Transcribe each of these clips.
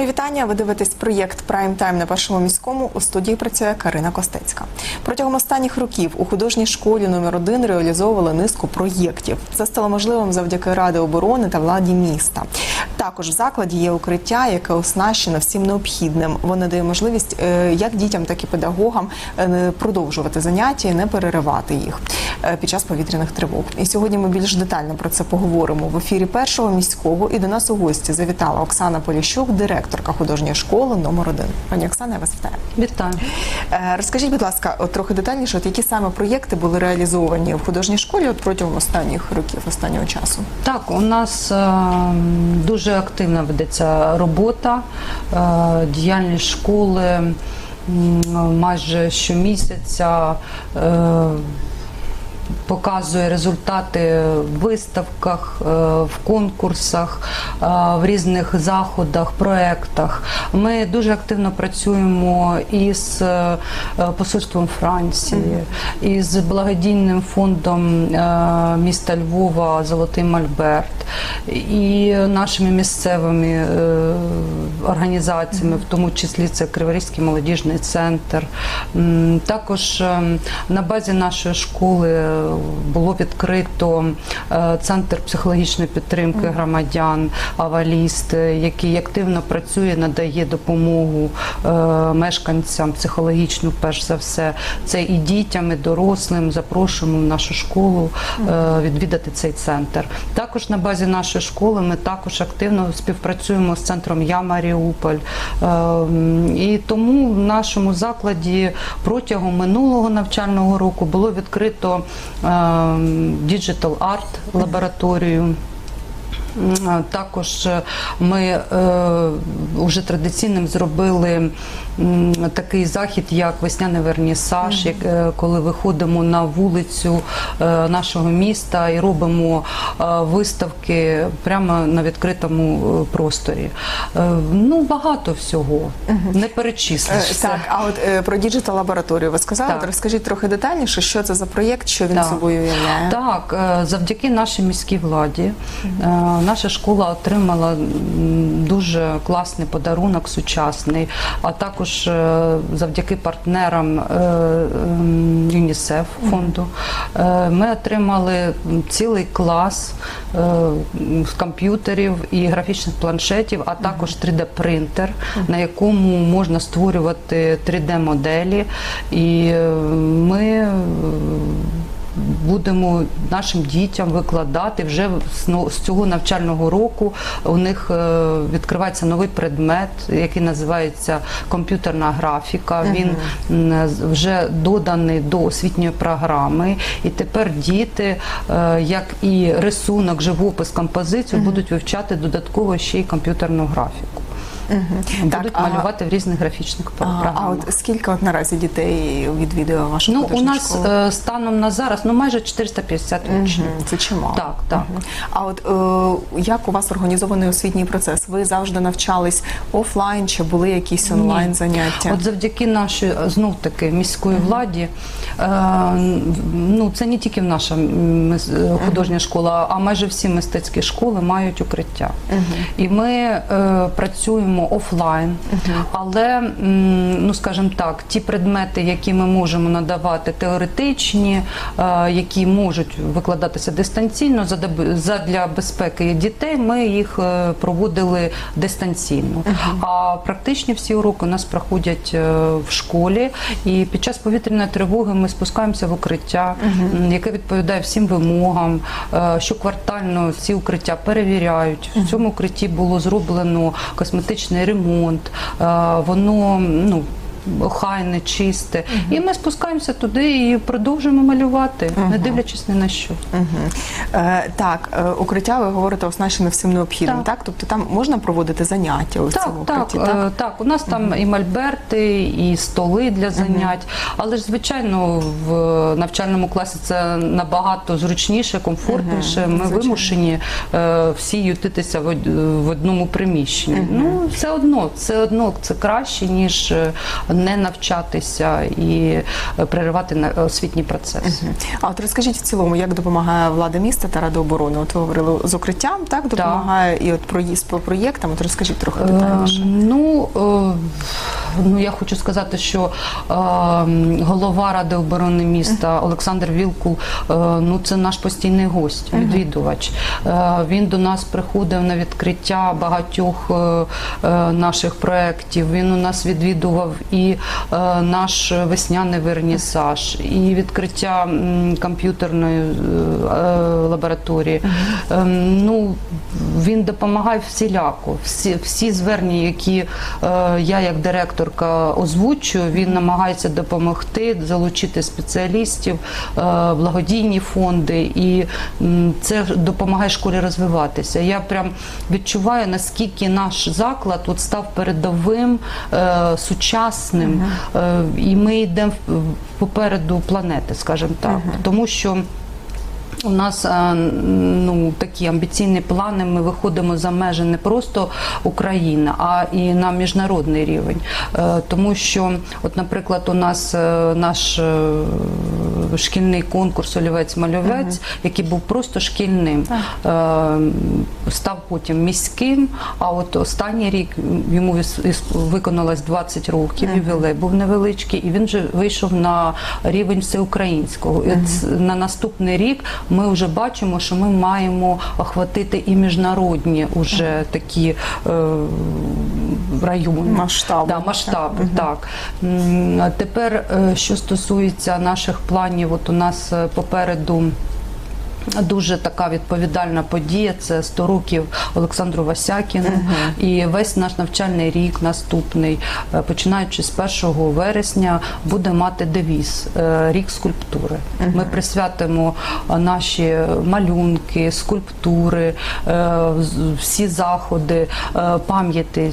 Мої вітання. Ви дивитесь проєкт Прайм Тайм на першому міському. У студії працює Карина Костецька. Протягом останніх років у художній школі номер 1 реалізовували низку проєктів. Це стало можливим завдяки ради оборони та владі міста. Також в закладі є укриття, яке оснащено всім необхідним. Воно дає можливість е, як дітям, так і педагогам е, продовжувати заняття і не переривати їх е, під час повітряних тривог. І сьогодні ми більш детально про це поговоримо в ефірі першого міського. І до нас у гості завітала Оксана Поліщук, директорка художньої школи номер 1 Пані Оксана, я вас вітаю. Вітаю. Розкажіть, будь ласка, от трохи детальніше, от які саме проєкти були реалізовані в художній школі от протягом останніх років, останнього часу? Так, у нас е, дуже активна ведеться робота, е, діяльність школи майже щомісяця. Показує результати в виставках, е, в конкурсах, е, в різних заходах, проєктах. Ми дуже активно працюємо із е, посольством Франції, із благодійним фондом міста Львова Золотий Мольберт і нашими місцевими організаціями, в тому числі це Криворізький молодіжний центр. Також е, на базі нашої школи було відкрито е, центр психологічної підтримки громадян Аваліст, е, який активно працює, надає допомогу е, мешканцям психологічну, перш за все. Це і дітям, і дорослим. Запрошуємо в нашу школу відвідати цей центр. Також на базі нашої школи ми також активно співпрацюємо з центром Я Маріуполь. Е, І тому в нашому закладі протягом минулого навчального року було відкрито е, Digital лабораторію. Також е, ми е, вже традиційним зробили такий захід, як весняний вернісаж, е, коли виходимо на вулицю е, нашого міста і робимо е, виставки прямо на відкритому е, просторі. Е, Ну, багато всього, не перечислиш. Е. Так, а от е, про діджитал лабораторію ви сказали. Так. Розкажіть трохи детальніше, що це за проєкт, що він Так. собою являє. Так, е, завдяки нашій міській владі е, наша школа отримала дуже класний подарунок, сучасний, а також е, завдяки партнерам е, ем, ЮНІСЕФ фонду е, ми отримали цілий клас комп'ютерів і графічних планшетів, а також 3D-принтер, на якому можна створювати 3D-моделі. І ми будемо нашим дітям викладати вже з цього навчального року. У них е, відкривається новий предмет, який називається комп'ютерна графіка. Він вже доданий до освітньої програми. І тепер діти, е, як і рисунок, живопис, композицію, будуть вивчати додатково ще й комп'ютерну графіку. Будуть Так, а- малювати в різних графічних програмах. а от скільки от наразі дітей відвідує вашу Ну, у нас школу? е, станом на зараз ну майже 450 учнів. Це чимало. Так, так. А от е, як у вас організований освітній процес? Ви завжди навчались офлайн чи були якісь онлайн Ні. заняття? От завдяки нашій знов таки міської владі, е, ну це не тільки в наша е, художня школа, а майже всі мистецькі школи мають укриття. І ми е, працюємо офлайн, але ну скажімо так, ті предмети, які ми можемо надавати теоретичні, е, які можуть викладатися дистанційно задля- безпеки дітей, ми їх е, проводили дистанційно. А практичні всі уроки у нас проходять е, в школі, і під час повітряної тривоги ми спускаємося в укриття, яке відповідає всім вимогам. Е, Щоквартально ці укриття перевіряють. В цьому укритті було зроблено косметичний ремонт. Е, Воно ну. Охайне, чисте, і ми спускаємося туди і продовжуємо малювати, не дивлячись ні на що. Е, так, е, укриття, ви говорите, оснащене всім необхідним, так. Так. Тобто там можна проводити заняття у цьому так, укритті, так? е, так. У нас там і мольберти, і столи для занять. Але ж звичайно в навчальному класі це набагато зручніше, комфортніше. Ми звичайно. вимушені е, всі ютитися в, од- в одному приміщенні. Ну все одно, все одно це краще ніж е, не навчатися. І е, переривати на освітній процес. А от розкажіть в цілому, як допомагає влада міста та Рада оборони? От ви говорили з укриттям, так допомагає і от проїзд по проєктам. От розкажіть трохи детальніше. Е, Ну, е, ну я хочу сказати, що е, голова Ради оборони міста Олександр Вілкул, е, ну це наш постійний гость, відвідувач. Е, Він до нас приходив на відкриття багатьох е, е, наших проєктів. Він у нас відвідував і е, наш весняний вернісаж, і відкриття м, комп'ютерної е, лабораторії. Е, Ну, він допомагає всіляко. Всі, всі звернення, які е, я як директорка озвучую, він намагається допомогти, залучити спеціалістів, е, благодійні фонди, і це допомагає школі розвиватися. Я прям відчуваю, наскільки наш заклад от став передовим, е, сучасним, е, і ми йдемо попереду планети, скажімо так, тому що. У нас е, ну такі амбіційні плани. Ми виходимо за межі не просто України, а і на міжнародний рівень. Е, Тому що, от, наприклад, у нас е, наш шкільний конкурс Олівець-Мальовець, який був просто шкільним, е, став потім міським. А от останній рік йому виконалось 20 років, ювілей був невеличкий, і він вже вийшов на рівень всеукраїнського. І на наступний рік ми вже бачимо, що ми маємо охватити і міжнародні уже такі е, райони. Масштаби. Да, масштаби, так. А Тепер, е, що стосується наших планів, от у нас е, попереду. Дуже така відповідальна подія. Це 100 років Олександру Васякіну. І весь наш навчальний рік наступний, е, починаючи з 1 вересня, буде мати девіз е, рік скульптури. Ми присвятимо наші малюнки, скульптури, е, всі заходи пам'яті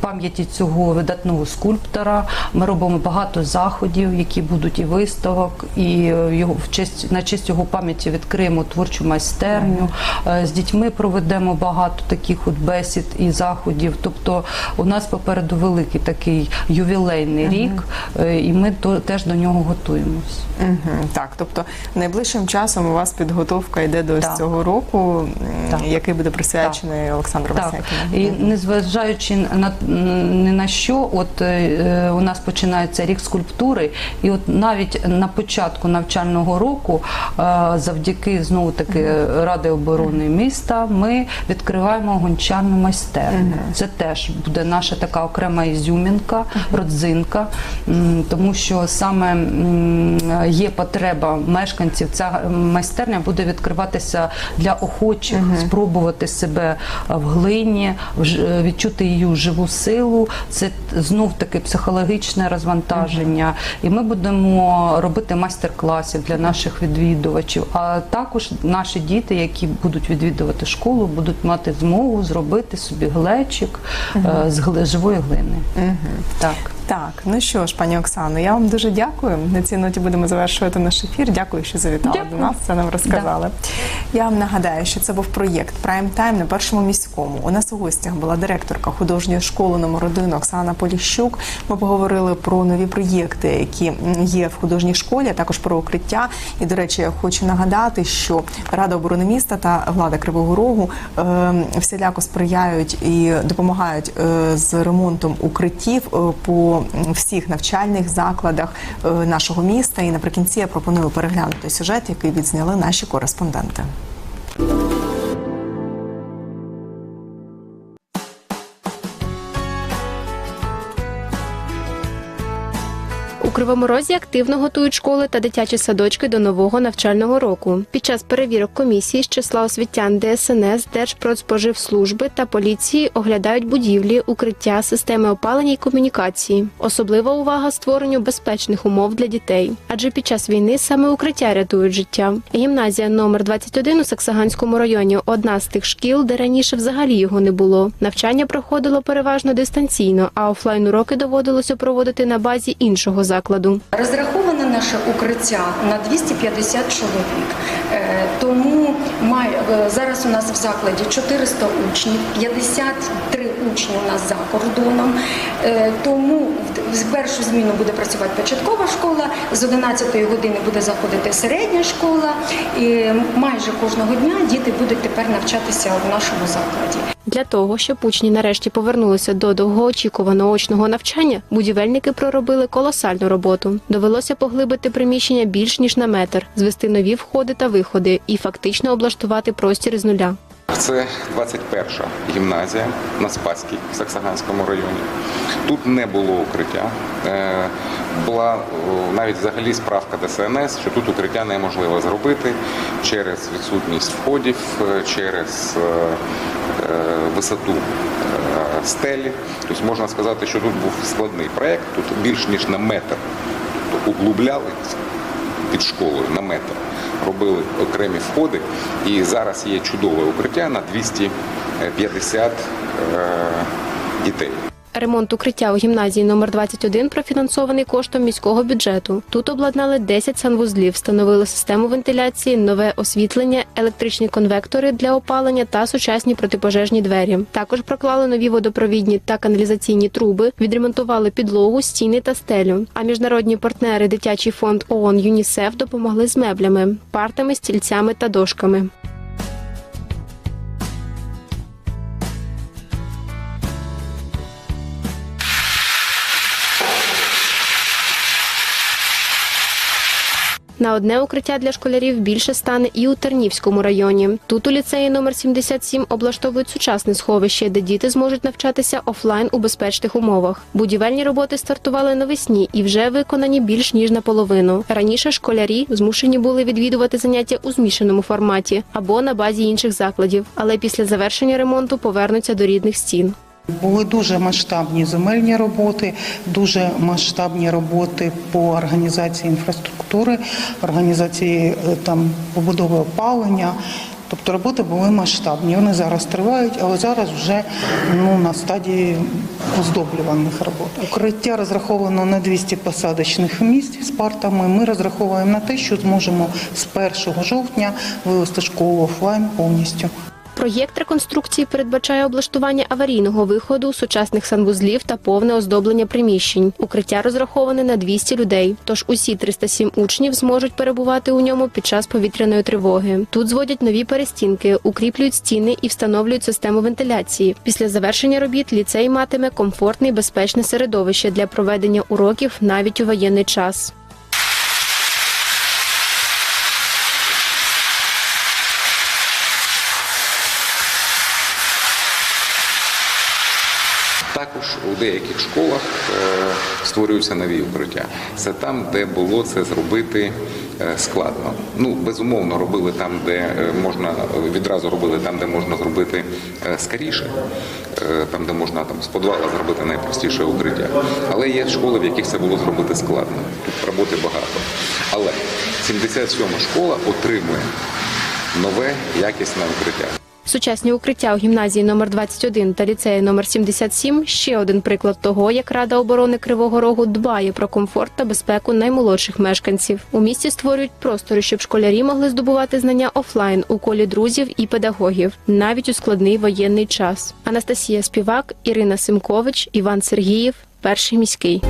пам'яті цього видатного скульптора. Ми робимо багато заходів, які будуть і виставок, і його в честь на честь його пам'яті відкриємо творчу майстерню. Е, З дітьми проведемо багато таких от бесід і заходів. Тобто у нас попереду великий такий ювілейний рік, е, і ми теж до нього готуємось. Так, тобто найближчим часом у вас підготовка йде до Так. цього року, Так. який буде присвячений Олександру Васякіну. і незважаючи на ні на що, от е, у нас починається рік скульптури, і от навіть на початку навчального року, е, завдяки знову таки Ради оборони міста, ми відкриваємо гончарну майстерню. Це теж буде наша така окрема ізюмінка, родзинка, тому що саме є потреба мешканців. Ця майстерня буде відкриватися для охочих спробувати себе в глині, вж- відчути її живу силу. Це знов таки психологічне розвантаження. І ми будемо робити майстер-класів для наших відвідувачів. А також наші діти, які будуть відвідувати школу, будуть мати змогу зробити собі глечик угу. з живої глини. Так. Так, ну що ж, пані Оксано, я вам дуже дякую. На цій ноті будемо завершувати наш ефір. Дякую, що завітали Дякую. до нас. Це нам розказали. Я вам нагадаю, що це був проєкт Прайм Тайм на першому міському. У нас у гостях була директорка художньої школи номер 1 Оксана Поліщук. Ми поговорили про нові проєкти, які є в художній школі, а також про укриття. І до речі, я хочу нагадати, що Рада оборони міста та влада Кривого Рогу е, всіляко сприяють і допомагають е, з ремонтом укриттів е, по всіх навчальних закладах е, нашого міста. І наприкінці я пропоную переглянути сюжет, який відзняли наші кореспонденти. У Кривому Розі активно готують школи та дитячі садочки до нового навчального року. Під час перевірок комісії з числа освітян ДСНС, Держпродспоживслужби та поліції оглядають будівлі, укриття, системи опалення і комунікації. Особлива увага створенню безпечних умов для дітей. Адже під час війни саме укриття рятують життя. Гімназія номер 21 у Саксаганському районі одна з тих шкіл, де раніше взагалі його не було. Навчання проходило переважно дистанційно, а офлайн уроки доводилося проводити на базі іншого закладу. Розраховане наше укриття на 250 чоловік. Е, Тому май- е, зараз у нас в закладі 400 учнів, 53 учні у нас за кордоном. Е, Тому в- першу зміну буде працювати початкова школа, з 11 години буде заходити середня школа, і майже кожного дня діти будуть тепер навчатися в нашому закладі. Для того, щоб учні нарешті повернулися до довгоочікуваного очного навчання, будівельники проробили колосальну роботу. Довелося поглибити приміщення більш ніж на метр, звести нові входи та виходи і фактично облаштувати простір з нуля. Це 21-ша гімназія на Спаській в Саксаганському районі. Тут не було укриття. Е, Була навіть взагалі справка ДСНС, що тут укриття неможливо зробити через відсутність входів, е, через е, висоту стелі. Тобто можна сказати, що тут був складний проєкт, тут більш ніж на метр тобто углубляли під школою на метр. Робили окремі входи, і зараз є чудове укриття на 250 е, дітей. Ремонт укриття у гімназії номер 21 профінансований коштом міського бюджету. Тут обладнали 10 санвузлів, встановили систему вентиляції, нове освітлення, електричні конвектори для опалення та сучасні протипожежні двері. Також проклали нові водопровідні та каналізаційні труби, відремонтували підлогу, стіни та стелю. А міжнародні партнери, дитячий фонд ООН ЮНІСЕФ допомогли з меблями, партами, стільцями та дошками. На одне укриття для школярів більше стане і у Тернівському районі. Тут у ліцеї номер 77 облаштовують сучасне сховище, де діти зможуть навчатися офлайн у безпечних умовах. Будівельні роботи стартували навесні і вже виконані більш ніж наполовину. Раніше школярі змушені були відвідувати заняття у змішаному форматі або на базі інших закладів, але після завершення ремонту повернуться до рідних стін. Були дуже масштабні земельні роботи, дуже масштабні роботи по організації інфраструктури, організації е, там побудови опалення. Тобто роботи були масштабні. Вони зараз тривають, але зараз вже ну, на стадії оздоблюваних робот. Укриття розраховано на 200 посадочних місць з партами. Ми розраховуємо на те, що зможемо з 1 жовтня вивести школу офлайн повністю. Проєкт реконструкції передбачає облаштування аварійного виходу, сучасних санвузлів та повне оздоблення приміщень. Укриття розраховане на 200 людей, тож усі 307 учнів зможуть перебувати у ньому під час повітряної тривоги. Тут зводять нові перестінки, укріплюють стіни і встановлюють систему вентиляції. Після завершення робіт ліцей матиме комфортне і безпечне середовище для проведення уроків навіть у воєнний час. У деяких школах е, створюються нові укриття. Це там, де було це зробити е, складно. Ну, безумовно, робили там, де е, можна відразу робили там, де можна зробити скоріше, там, де можна там з підвала зробити найпростіше укриття. Але є школи, в яких це було зробити складно. Тут роботи багато. Але 77 школа отримує нове якісне укриття. Сучасні укриття у гімназії номер 21 та ліцеї номер 77 – ще один приклад того, як Рада оборони Кривого Рогу дбає про комфорт та безпеку наймолодших мешканців. У місті створюють простори, щоб школярі могли здобувати знання офлайн у колі друзів і педагогів, навіть у складний воєнний час. Анастасія Співак, Ірина Симкович, Іван Сергіїв, перший міський.